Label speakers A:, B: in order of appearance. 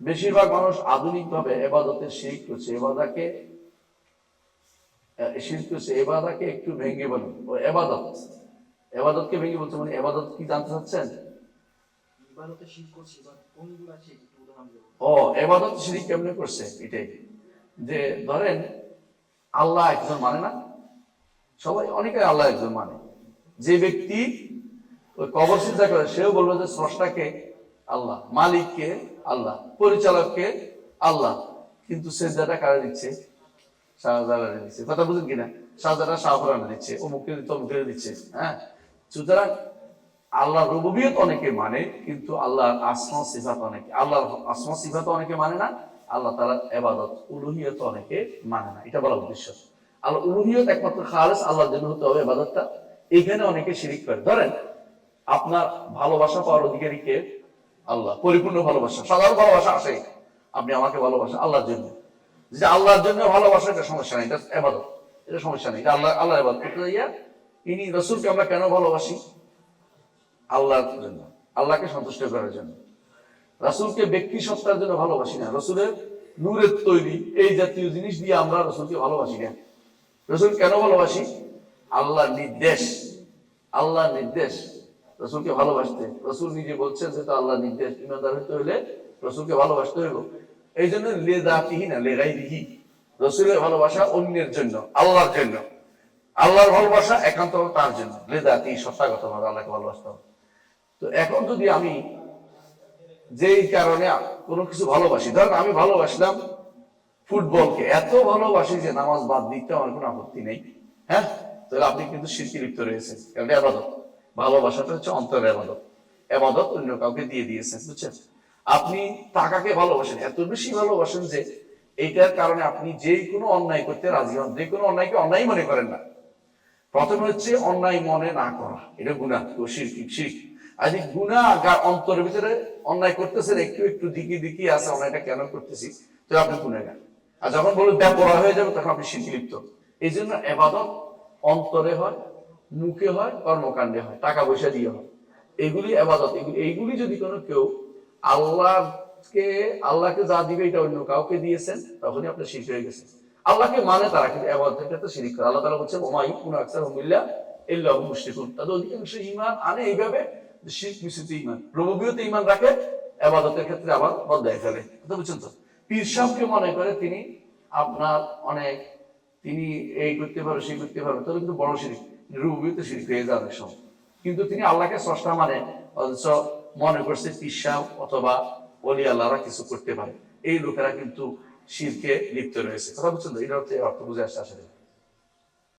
A: বেশিরভাগ মানুষ আধুনিকভাবে এবাদতের শিরিক করছে। এবাদাকে শিরিক করছে। এবাদাকে একটু ভেঙে বলে ও এবাদত। এবাদতকে ভেঙে বলছে মানে এবাদত কি জানতে চাচ্ছেন? ও এবাদত শিরিক কেমনে করছে? এটাই। যে ধরেন আল্লাহ একজন মানে না? সবাই অনেকে আল্লাহ একজন মানে। যে ব্যক্তি ওই কবর চিন্তা করে সেও বলবে যে স্রষ্টাকে আল্লাহ। মালিককে আল্লাহ, পরিচালককে আল্লাহ। কিন্তু সেজদাটা কারে দিচ্ছে? শাহজালালে দিচ্ছে। কথা বুঝেন কিনা? শাহজালা শাহফরানে দিচ্ছে অমুকে দিচ্ছে দিচ্ছে হ্যাঁ? সুতরাং আল্লাহ রুবুবিয়ত অনেকে মানে কিন্তু আল্লাহর আসমা সিফাত অনেকে আল্লাহর আসমা সিফাত অনেকে মানে না, আল্লাহ তাআলা এবাদত উলুহিয়ত অনেকে মানে না। এটা বলা উদ্দেশ্য। আল্লাহ উলুহিয়ত একমাত্র খালেস, আল্লাহর জন্য হতে হবে এবাদতটা এখানে অনেকে শিরিক করে। ধরেন, আপনার ভালোবাসা পাওয়ার অধিকারীকে আল্লাহ, পরিপূর্ণ ভালোবাসা, সাধারণ ভালোবাসা আসে আপনি আমাকে ভালোবাসেন, আল্লাহর জন্য। যে আল্লাহর জন্য ভালোবাসা এটা সমস্যা নেই, এটা এবাদত। এটা সমস্যা নেই আল্লাহ আল্লাহ এবাদত। ইনি রসুলকে আমরা কেন ভালোবাসি? আল্লাহর জন্য, আল্লাহকে সন্তুষ্ট করার জন্য। রাসূলকে ব্যক্তি সত্তার জন্য ভালোবাসি না। রসুলের নূরের তৈরি, এই জাতীয় জিনিস দিয়ে আমরা রসুলকে ভালোবাসি না। রসুল কেন ভালোবাসি? আল্লাহ নির্দেশ আল্লাহ নির্দেশ। রসুলকে ভালোবাসতে। রসুল নিজে বলছেন যে, তো আল্লাহর নির্দেশ, ইমানদার হইতে হইলে রসুলকে ভালোবাসতে হইব। এই জন্য লে দাতিহি না লেগাই দিহি রসুলের ভালোবাসা অন্যের জন্য, আল্লাহর জন্য। আল্লাহর ভালোবাসা একান্ত তার জন্য। লেদাতি সত্তাগত ভাবে আল্লাহকে ভালোবাসতে হবে। তো এখন যদি আমি যেই কারণে কোনো কিছু ভালোবাসি, ধরেন আমি ভালোবাসলাম ফুটবলকে, এত ভালোবাসি যে নামাজ বাদ দিতে আমার কোনো আপত্তি নেই। হ্যাঁ? তাহলে আপনি কিন্তু শিরকি লিপ্ত রয়েছেন, কারণ আবাদত। ভালোবাসাটা হচ্ছে অন্তরের আবাদত। আবাদত অন্য কাউকে দিয়ে দিয়েছেন, বুঝছেন? আপনি টাকাকে ভালোবাসেন, এত বেশি ভালোবাসেন যে এইটার কারণে আপনি যে কোনো অন্যায় করতে রাজি হন, যে কোনো অন্যায়কে অন্যায় মনে করেন না। প্রথমে হচ্ছে অন্যায় মনে না করা, এটা গুণা ও শিরকি, শিরক। আজ এই গুণা অন্তরের ভিতরে অন্যায় করতেছেন, একটু একটু দিকি দিকি আছে, অন্যায়টা কেন করতেছি? তো আপনি গুণাগার আর যখন বলবেন ব্যাপরা হয়ে যাবে, তখন আপনি শিরকি লিপ্ত। এই জন্য এবাদত অন্তরে হয় মুখে হয়, কর্মকাণ্ডে হয় টাকা পয়সা দিয়ে হয়। এগুলি এবাদত এগুলি এইগুলি যদি কোনো কেউ আল্লাহকে আল্লাহকে যা দিবে এটা অন্য কাউকে দিয়েছেন, তখনই আপনি শিরক হয়ে গেছেন। আল্লাহকে মানে তারা, কিন্তু ক্ষেত্রে শিরিক করে। আল্লাহ ওমাই কুন আকসার মুশরিকুন। তাদের অধিকাংশ ঈমান আনে এইভাবে মিশ্রিত রুবুবিয়তে ঈমান রাখে এবাদতের ক্ষেত্রে আবার ফেলে। তো? পীর সাহেবকে মনে করে তিনি আপনার অনেক, তিনি এই করতে পারবে সেই করতে পারবে তাহলে কিন্তু বড় শিরিক। রুবুবিয়তে শিরিক হয়ে যাবে কিন্তু তিনি আল্লাহকে স্রষ্টা মানে অথচ মনে করছে পিসাব অথবা অলি আল্লাহরা কিছু করতে পারে। এই লোকেরা কিন্তু শিরকে লিপ্ত রয়েছে। কথা বুঝছেন তো? এটা অর্থ বুঝে আসছে আসলে।